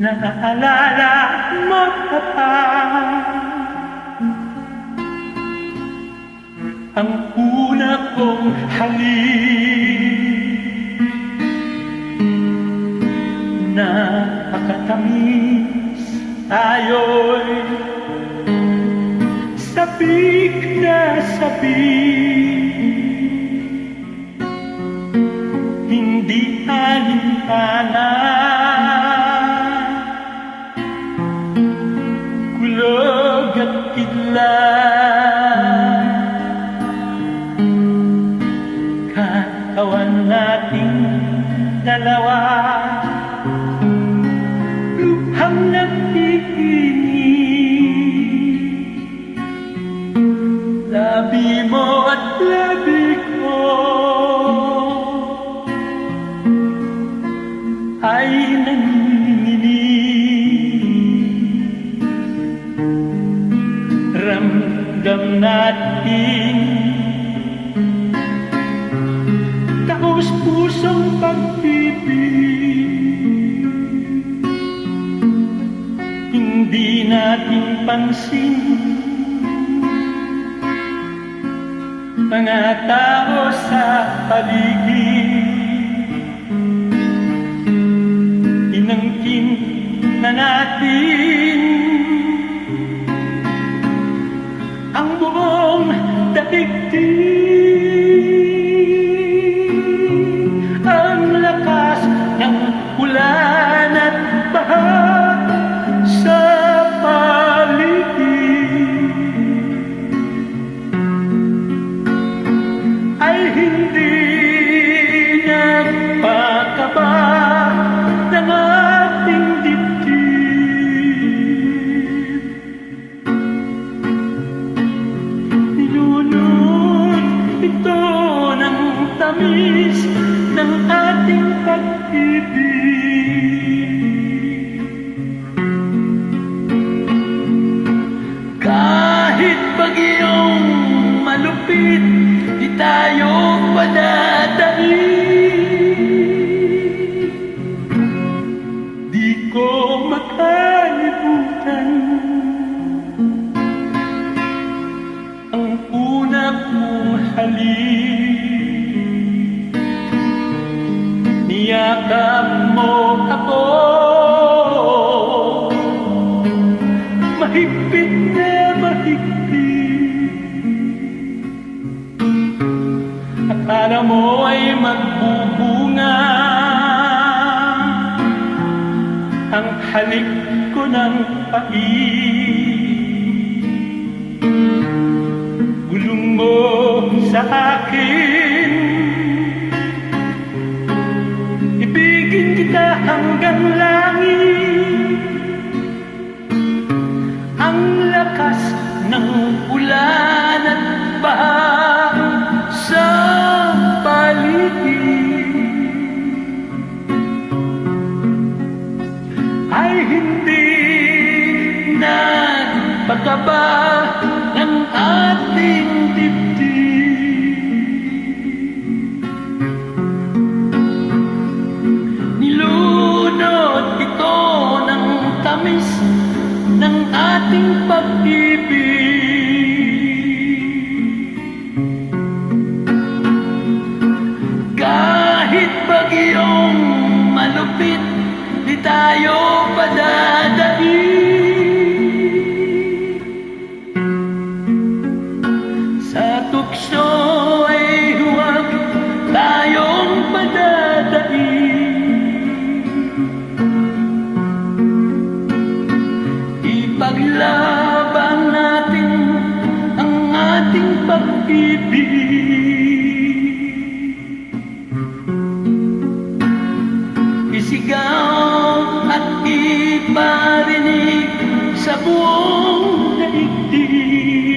Naaalala mo pa ba Ang una kong halik Napakatamis tayo'y Sabik na sabik Hindi alintana natin. Taos pusong pag-ibig. Hindi natin pansin. Mga tao sa paligid. Inangkin na natin Ang buong pag-ibig. Kahit bagyong malupit, di tayo padadali. Di ko makalimutan ang una kong halik. Akala mo ay magbubunga Ang halik ko ng pait. Bulong mo sa akin nagpagkaba ng ating dibdib. Nilunod ito ng tamis ng ating pag-ibig pag-ibig. Isigaw at iparinig sa buong daigdig